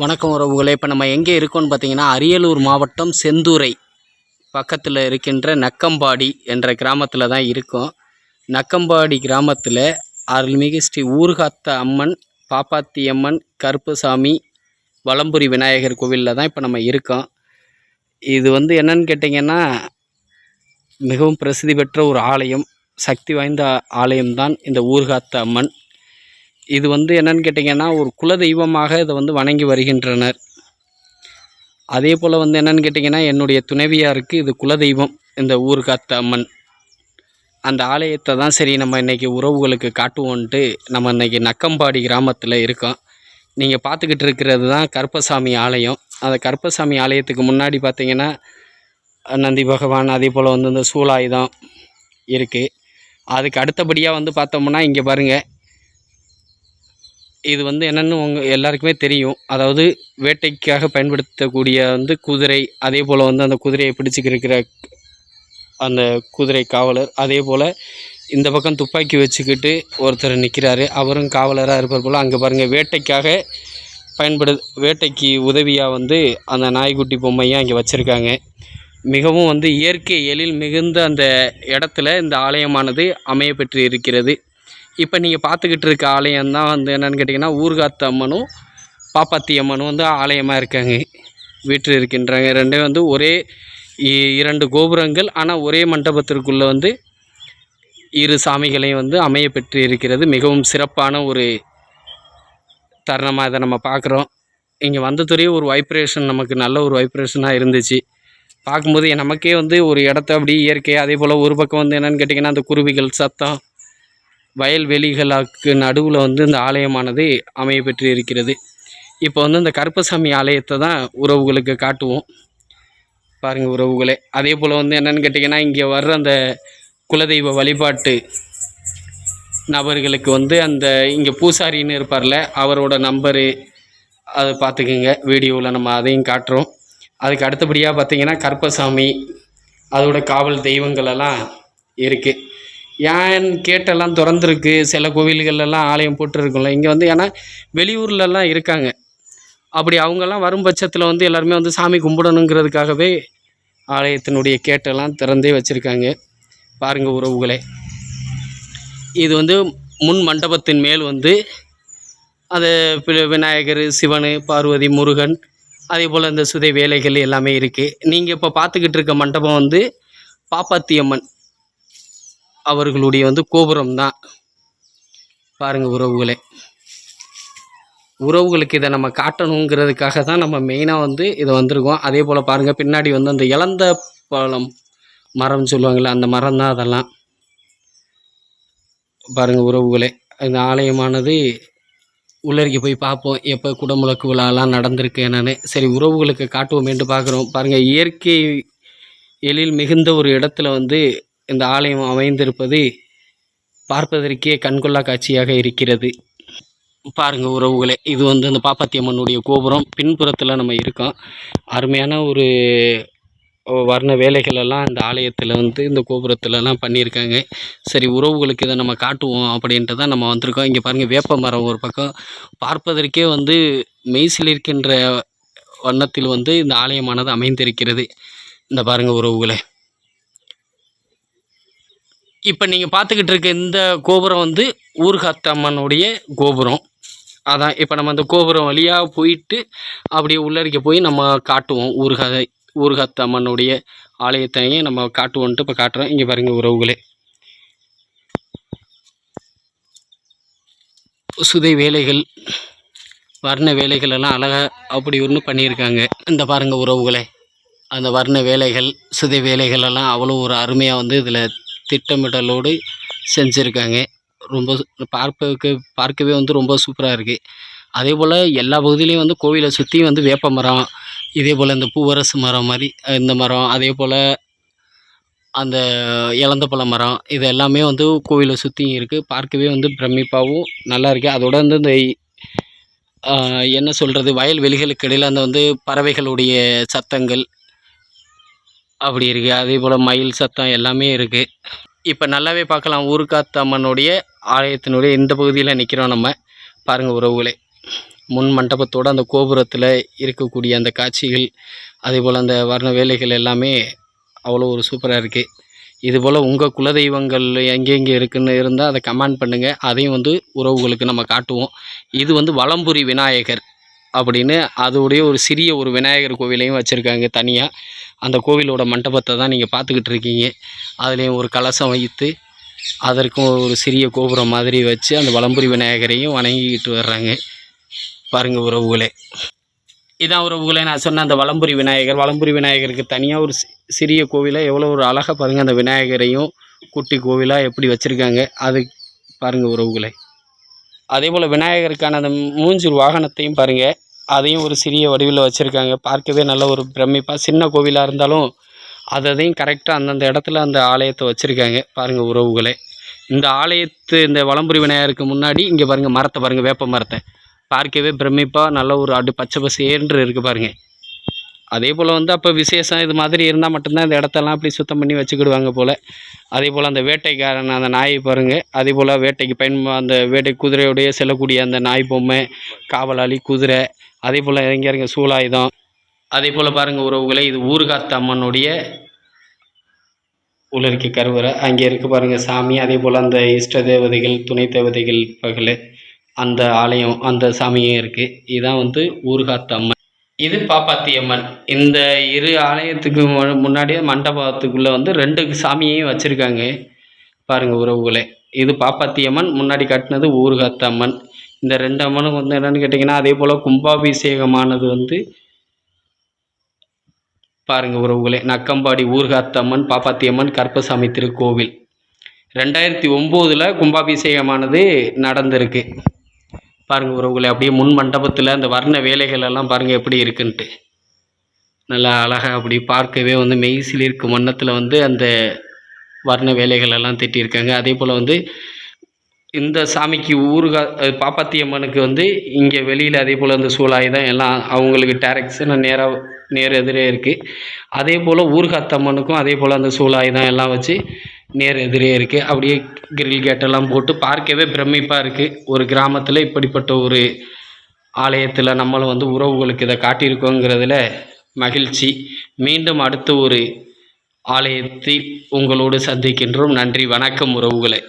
வணக்கம் உறவுகளே. இப்போ நம்ம எங்கே இருக்கோம்னு பார்த்தீங்கன்னா அரியலூர் மாவட்டம் செந்துறை பக்கத்தில் இருக்கின்ற நக்கம்பாடி என்ற கிராமத்தில் தான் இருக்கோம். நக்கம்பாடி கிராமத்தில் அருள்மிகு ஸ்ரீ ஊர்காத்த அம்மன் பாப்பாத்தி அம்மன் கருப்புசாமி வலம்புரி விநாயகர் கோவிலில் தான் இப்போ நம்ம இருக்கோம். இது வந்து என்னன்னு கேட்டிங்கன்னா மிகவும் பிரசித்தி பெற்ற ஒரு ஆலயம் சக்தி வாய்ந்த ஆலயம்தான் இந்த ஊர்காத்த அம்மன். இது வந்து என்னன்னு கேட்டிங்கன்னா ஒரு குல தெய்வமாக இதை வந்து வணங்கி வருகின்றனர். அதே போல் வந்து என்னன்னு கேட்டிங்கன்னா என்னுடைய துணைவியாருக்கு இது குலதெய்வம் இந்த ஊர்காத்த அம்மன். அந்த ஆலயத்தை தான் சரி நம்ம இன்றைக்கி உறவுகளுக்கு காட்டுவோன்ட்டு நம்ம இன்றைக்கி நக்கம்பாடி கிராமத்தில் இருக்கோம். நீங்கள் பார்த்துக்கிட்டு இருக்கிறது தான் கருப்பசாமி ஆலயம். அந்த கருப்பசாமி ஆலயத்துக்கு முன்னாடி பார்த்திங்கன்னா நந்தி பகவான் அதே போல் வந்து இந்த சூலாயுதம் இருக்குது அதுக்கு அடுத்தபடியாக வந்து பார்த்தோம்னா இங்கே பாருங்கள் இது வந்து என்னென்னு உங்கள் எல்லாருக்குமே தெரியும். அதாவது வேட்டைக்காக பயன்படுத்தக்கூடிய வந்து குதிரை அதே போல் வந்து அந்த குதிரையை பிடிச்சிக்கிருக்கிற அந்த குதிரை காவலர் அதே போல் இந்த பக்கம் துப்பாக்கி வச்சுக்கிட்டு ஒருத்தர் நிற்கிறாரு அவரும் காவலராக இருப்பார் போல். அங்கே பாருங்கள் வேட்டைக்காக பயன்படு வேட்டைக்கு உதவியாக வந்து அந்த நாய்க்குட்டி பொம்மையும் அங்கே வச்சுருக்காங்க. மிகவும் வந்து இயற்கை எழில் மிகுந்த அந்த இடத்துல இந்த ஆலயமானது அமைய பெற்று இருக்கிறது. இப்போ நீங்கள் பார்த்துக்கிட்டு இருக்க ஆலயம் தான் வந்து என்னென்னு கேட்டிங்கன்னா ஊர்காத்து அம்மனும் பாப்பாத்தி அம்மனும் வந்து ஆலயமாக இருக்காங்க. வீட்டில் இருக்கின்றாங்க. ரெண்டே வந்து ஒரே இ- இரண்டு கோபுரங்கள் ஆனால் ஒரே மண்டபத்திற்குள்ளே வந்து இரு சாமிகளையும் வந்து அமைய பெற்று இருக்கிறது. மிகவும் சிறப்பான ஒரு தருணமாக இதை நம்ம பார்க்குறோம் இங்கே வந்ததுறையே ஒரு வைப்ரேஷன் நமக்கு நல்ல ஒரு வைப்ரேஷனாக இருந்துச்சு. பார்க்கும்போது நமக்கே வந்து ஒரு இடத்த அப்படி இயற்கையாக அதே போல் ஒரு பக்கம் வந்து என்னென்னு கேட்டிங்கன்னா அந்த குருவிகள் சத்தம் வயல்வெளிகளுக்கு நடுவில் வந்து இந்த ஆலயமானது அமைய பெற்று இருக்கிறது இப்போ வந்து இந்த கருப்பசாமி ஆலயத்தை தான் உறவுகளுக்கு காட்டுவோம். பாருங்கள் உறவுகளே. அதே போல் வந்து என்னென்னு கேட்டிங்கன்னா இங்கே வர்ற அந்த குலதெய்வ வழிபாட்டு நபர்களுக்கு வந்து அந்த இங்கே பூசாரின்னு இருப்பார்ல அவரோட நம்பரு அதை பார்த்துக்குங்க. வீடியோவில் நம்ம அதையும் காட்டுறோம். அதுக்கு அடுத்தபடியாக பார்த்தீங்கன்னா கருப்பசாமி அதோட காவல் தெய்வங்களெல்லாம் இருக்குது ஏன் கேட்டெல்லாம் திறந்துருக்கு? சில கோவில்கள்லாம் ஆலயம் போட்டுருக்கும்ல. இங்கே வந்து ஏன்னா வெளியூர்லலாம் இருக்காங்க. அப்படி அவங்கெல்லாம் வரும் பட்சத்தில் வந்து எல்லாருமே வந்து சாமி கும்பிடணுங்கிறதுக்காகவே ஆலயத்தினுடைய கேட்டெல்லாம் திறந்தே வச்சுருக்காங்க. பாருங்கள் உறவுகளே. இது வந்து முன் மண்டபத்தின் மேல் வந்து அது விநாயகர் சிவன் பார்வதி முருகன் அதே போல் இந்த சுதை வேலைகள் எல்லாமே இருக்குது நீங்கள் இப்போ பார்த்துக்கிட்டு இருக்க மண்டபம் வந்து பாப்பாத்தியம்மன். அவர்களுடைய வந்து கோபுரம் தான் பாருங்கள் உறவுகளே. உறவுகளுக்கு இதை நம்ம காட்டணுங்கிறதுக்காக தான் நம்ம மெயினாக வந்து இதை வந்திருக்கோம். அதே போல் பாருங்கள் பின்னாடி வந்து அந்த இழந்த பழம் மரம்னு சொல்லுவாங்கள்ல அந்த மரம் தான் அதெல்லாம். பாருங்கள் உறவுகளே இந்த ஆலயமானது உள்ளரிக்க போய் பார்ப்போம் எப்போ குடமுழக்கு விழாலாம் நடந்திருக்கு என்னன்னு. சரி உறவுகளுக்கு காட்டுவோம் என்று பார்க்குறோம். பாருங்கள் இயற்கை எழில் மிகுந்த ஒரு இடத்துல வந்து இந்த ஆலயம் அமைந்திருப்பது பார்ப்பதற்கே கண்கொள்ளா காட்சியாக இருக்கிறது. பாருங்க உறவுகளே இது வந்து இந்த பாப்பாத்தி அம்மனுடைய கோபுரம். பின்புறத்தில் நம்ம இருக்கோம். அருமையான ஒரு வர்ண வேலைகளெல்லாம் இந்த ஆலயத்தில் வந்து இந்த கோபுரத்துலலாம் பண்ணியிருக்காங்க. சரி உறவுகளுக்கு இதை நம்ம காட்டுவோம் அப்படின்ட்டு தான் நம்ம வந்திருக்கோம். இங்கே பாருங்கள் வேப்ப மரம் ஒரு பக்கம். பார்ப்பதற்கே வந்து மெய்சில் இருக்கின்ற வண்ணத்தில் வந்து இந்த ஆலயமானது அமைந்திருக்கிறது. இந்த பாருங்கள் உறவுகளை. இப்போ நீங்கள் பார்த்துக்கிட்டு இருக்க இந்த கோபுரம் வந்து ஊர்காத்தம்மனுடைய கோபுரம். அதான் இப்போ நம்ம அந்த கோபுரம் வழியாக போயிட்டு அப்படியே உள்ளறிக்க போய் நம்ம காட்டுவோம். ஊர்காத ஊர்காத்தம்மனுடைய ஆலயத்தையும் நம்ம காட்டுவோன்ட்டு இப்போ காட்டுறோம். இங்கே பாருங்கள் உறவுகளே. சுதை வேலைகள் வர்ண வேலைகள் எல்லாம் அழகாக அப்படி ஒன்று பண்ணியிருக்காங்க. இந்த பாருங்கள் உறவுகளே. அந்த வர்ண வேலைகள் சுதை வேலைகள் எல்லாம் அவ்வளோ ஒரு அருமையாக வந்து இதில் திட்டமிடலோடு செஞ்சுருக்காங்க. ரொம்ப சு- பார்ப்பதற்கு பார்க்கவே வந்து ரொம்ப சூப்பராக இருக்குது அதே போல் எல்லா பகுதியிலையும் வந்து கோவிலை சுற்றி வந்து வேப்ப மரம் இதே போல் இந்த பூவரசு மரம் மாதிரி இந்த மரம் அதே போல் அந்த இலந்தப்பழ மரம் இது எல்லாமே வந்து கோவிலை சுற்றி இருக்குது பார்க்கவே வந்து பிரமிப்பாகவும் நல்லா இருக்குது அதோட வந்து இந்த என்ன சொல்கிறது வயல்வெளிகளுக்கு இடையில் அந்த வந்து பறவைகளுடைய சத்தங்கள் அப்படி இருக்குது அதே போல் மயில் சத்தம் எல்லாமே இருக்குது இப்போ நல்லாவே பார்க்கலாம். ஊருக்காத்தம்மனுடைய ஆலயத்தினுடைய இந்த பகுதியில் நிற்கிறோம் நம்ம. பாருங்கள் உறவுகளே. முன் மண்டபத்தோட அந்த கோபுரத்தில் இருக்கக்கூடிய அந்த காட்சிகள் அதே போல் அந்த வர்ண வேலைகள் எல்லாமே அவ்வளோ ஒரு சூப்பராக இருக்குது இதுபோல் உங்கள் குலதெய்வங்கள் எங்கெங்கே இருக்குன்னு இருந்தால் அதை கமெண்ட் பண்ணுங்கள் அதையும் வந்து உறவுகளுக்கு நம்ம காட்டுவோம். இது வந்து வலம்புரி விநாயகர். அப்படின்னு அதோடைய ஒரு சிறிய ஒரு விநாயகர் கோவிலையும் வச்சுருக்காங்க தனியாக அந்த கோவிலோட மண்டபத்தை தான் நீங்கள் பார்த்துக்கிட்டு இருக்கீங்க. அதுலேயும் ஒரு கலசம் வைத்து அதற்கும் ஒரு சிறிய கோபுரம் மாதிரி வச்சு அந்த வலம்புரி விநாயகரையும் வணங்கிக்கிட்டு வர்றாங்க. பாருங்கள் உறவுகளே. இதான் உறவுகளே நான் சொன்ன அந்த வலம்புரி விநாயகர். வலம்புரி விநாயகருக்கு தனியாக ஒரு சிறிய கோவிலாக எவ்வளோ ஒரு அழகாக பாருங்கள் அந்த விநாயகரையும் குட்டி கோவிலாக எப்படி வச்சுருக்காங்க. அது பாருங்கள் உறவுகளை. அதே போல் விநாயகருக்கான அந்த மூஞ்சூர் வாகனத்தையும் பாருங்கள் அதையும் ஒரு சிறிய வடிவில் வச்சுருக்காங்க. பார்க்கவே நல்ல ஒரு பிரமிப்பாக சின்ன கோவிலாக இருந்தாலும் அது அதையும் கரெக்டாக அந்தந்த இடத்துல அந்த ஆலயத்தை வச்சுருக்காங்க. பாருங்கள் உறவுகளே. இந்த ஆலயத்து இந்த வளம்புரி விநாயகருக்கு முன்னாடி இங்கே பாருங்கள் மரத்தை பாருங்கள் வேப்ப மரத்தை. பார்க்கவே பிரமிப்பாக நல்ல ஒரு அடி பச்சை பசேன்று இருக்குது பாருங்கள் அதே போல் வந்து அப்போ விசேஷம் இது மாதிரி இருந்தால் மட்டும்தான் இந்த இடத்தெல்லாம் அப்படி சுத்தம் பண்ணி வச்சுக்கிடுவாங்க போல். அதே போல் அந்த வேட்டைக்காரன் அந்த நாயை பாருங்கள் அதே போல் வேட்டைக்கு பயன் அந்த வேட்டை குதிரையோடைய செல்லக்கூடிய அந்த நாய் பொம்மை காவலாளி குதிரை அதே போல் இறங்கி இறங்க சூலாயுதம். அதே போல் பாருங்கள் உறவுகளை இது ஊர்காத்த அம்மனுடைய உலருக்கு கருவறை. அங்கே இருக்க பாருங்கள் சாமி. அதே போல் அந்த இஷ்ட தேவதைகள் துணை தேவதைகள் பகல் அந்த ஆலயம் அந்த சாமியும் இருக்குது இதுதான் வந்து ஊர்காத்த அம்மன். இது பாப்பாத்தி அம்மன் இந்த இரு ஆலயத்துக்கு முன்னாடியே மண்டபத்துக்குள்ளே வந்து ரெண்டு சாமியையும் வச்சுருக்காங்க. பாருங்கள் உறவுகளே. இது பாப்பாத்தி அம்மன் முன்னாடி கட்டினது ஊருகாத்தம்மன். இந்த ரெண்டு அம்மனும் வந்து என்னென்னு கேட்டிங்கன்னா அதே போல் கும்பாபிஷேகமானது வந்து பாருங்கள் உறவுகளே. நக்கம்பாடி ஊர்காத்தம்மன் பாப்பாத்தியம்மன் பாப்பாத்தி அம்மன் கருப்பசாமி திருக்கோவில். ரெண்டாயிரத்தி ஒம்போதில் கும்பாபிஷேகமானது நடந்திருக்கு. பாருங்கள் உறவுகளை அப்படியே முன் மண்டபத்தில் அந்த வர்ண வேலைகள் எல்லாம் பாருங்கள் எப்படி இருக்குன்ட்டு. நல்லா அழகாக அப்படி பார்க்கவே வந்து மெய்சில் இருக்கும் வண்ணத்தில் வந்து அந்த வர்ண வேலைகள் எல்லாம் திட்டியிருக்காங்க. அதே போல் வந்து இந்த சாமிக்கு ஊருகா பாப்பாத்தி அம்மனுக்கு வந்து இங்கே வெளியில் அதே போல் அந்த சூழாய் தான் எல்லாம் அவங்களுக்கு டேரக்ஷன் நேராக நேர் எதிரே இருக்குது அதே போல் ஊர்காத்தம்மனுக்கும் அதே போல் அந்த சூலாயுதம் எல்லாம் வச்சு நேர் எதிரே இருக்குது அப்படியே கிரில் கேட்டெல்லாம் போட்டு பார்க்கவே பிரமிப்பாக இருக்குது ஒரு கிராமத்தில் இப்படிப்பட்ட ஒரு ஆலயத்தில் நம்மளும் வந்து உறவுகளுக்கு இதை காட்டியிருக்கோங்கிறதுல மகிழ்ச்சி. மீண்டும் அடுத்த ஒரு ஆலயத்தில் உங்களோடு சந்திக்கின்றோம். நன்றி. வணக்கம் உறவுகளை.